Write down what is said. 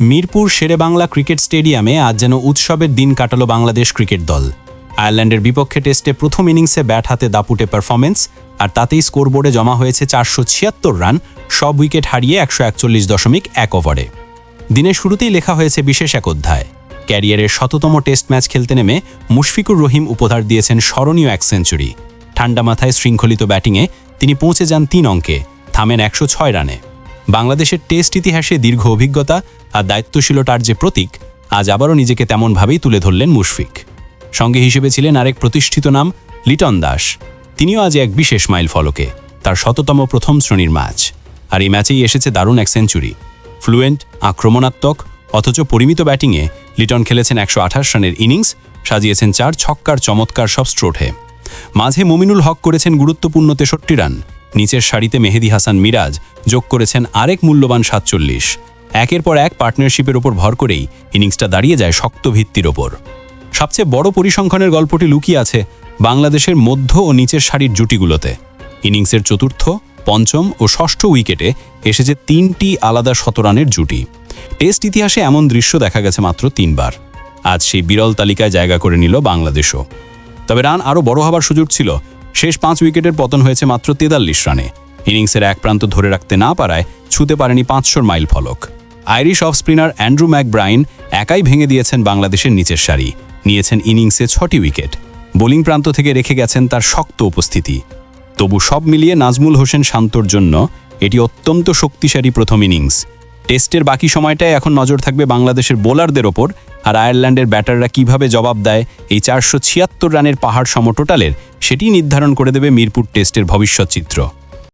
Mirpur Sherebangla cricket স্টেডিয়ামে আজ যেন উৎসবের দিন কাটালো বাংলাদেশ ক্রিকেট দল। আয়ারল্যান্ডের বিপক্ষে টেস্টে প্রথম ইনিংসে ব্যাট হাতে দাপুটে পারফরমেন্স আর তাতেই স্কোরবোর্ডে জমা হয়েছে চারশো ছিয়াত্তর রান, সব উইকেট হারিয়ে একশো একচল্লিশ দশমিক এক ওভারে দিনের শুরুতেই লেখা হয়েছে বিশেষ এক অধ্যায়। ক্যারিয়ারের শততম টেস্ট ম্যাচ খেলতে নেমে মুশফিকুর রহিম উপহার দিয়েছেন স্মরণীয় এক সেঞ্চুরি ঠান্ডা মাথায় শৃঙ্খলিত ব্যাটিংয়ে তিনি পৌঁছে যান তিন অঙ্কে, থামেন একশো ছয় রানে। বাংলাদেশের টেস্ট ইতিহাসে দীর্ঘ অভিজ্ঞতা আর দায়িত্বশীলতার যে প্রতীক, আজ আবারও নিজেকে তেমনভাবেই তুলে ধরলেন মুশফিক। সঙ্গে হিসেবে ছিলেন আরেক প্রতিষ্ঠিত নাম লিটন দাস। তিনিও আজ এক বিশেষ মাইল ফলকে, তার শততম প্রথম শ্রেণির ম্যাচ। আর এই ম্যাচেই এসেছে দারুণ এক সেঞ্চুরি। ফ্লুয়েন্ট, আক্রমণাত্মক, অথচ পরিমিত ব্যাটিংয়ে লিটন খেলেছেন একশো আঠাশ রানের ইনিংস, সাজিয়েছেন চার ছক্কার চমৎকার সব স্ট্রোটে মাঝে মুমিনুল হক করেছেন গুরুত্বপূর্ণ তেষট্টি রান। নিচের সারিতে মেহেদি হাসান মিরাজ যোগ করেছেন আরেক মূল্যবান সাতচল্লিশ। একের পর এক পার্টনারশিপের ওপর ভর করেই ইনিংসটা দাঁড়িয়ে যায় শক্ত ভিত্তির ওপর। সবচেয়ে বড় পরিসংখ্যানের গল্পটি লুকিয়ে আছে বাংলাদেশের মধ্য ও নিচের সারির জুটিগুলোতে। ইনিংসের চতুর্থ, পঞ্চম ও ষষ্ঠ উইকেটে এসেছে তিনটি আলাদা শতরানের জুটি। টেস্ট ইতিহাসে এমন দৃশ্য দেখা গেছে মাত্র তিনবার। আজ সেই বিরল তালিকায় জায়গা করে নিল বাংলাদেশও। তবে রান আরও বড় হবার সুযোগ ছিল শেষ পাঁচ উইকেটের পতন হয়েছে মাত্র তেতাল্লিশ রানে। ইনিংসের এক প্রান্ত ধরে রাখতে না পারায় ছুতে পারেনি পাঁচশোর মাইল ফলক। Irish off spinner Andrew McBrine একাই ভেঙে দিয়েছেন বাংলাদেশের নিচের সারি। নিয়েছেন ইনিংসে ছটি উইকেট। বোলিং প্রান্ত থেকে রেখে গেছেন তার শক্ত উপস্থিতি। তবু সব মিলিয়ে নাজমুল হোসেন শান্তর জন্য এটি অত্যন্ত শক্তিশালী প্রথম ইনিংস। টেস্টের বাকি সময়টায় এখন নজর থাকবে বাংলাদেশের বোলারদের ওপর আর আয়ারল্যান্ডের ব্যাটাররা কীভাবে জবাব দেয় এই চারশো ছিয়াত্তর রানের পাহাড় সম টোটালের সেটি নির্ধারণ করে দেবে মিরপুর টেস্টের ভবিষ্যৎ চিত্র।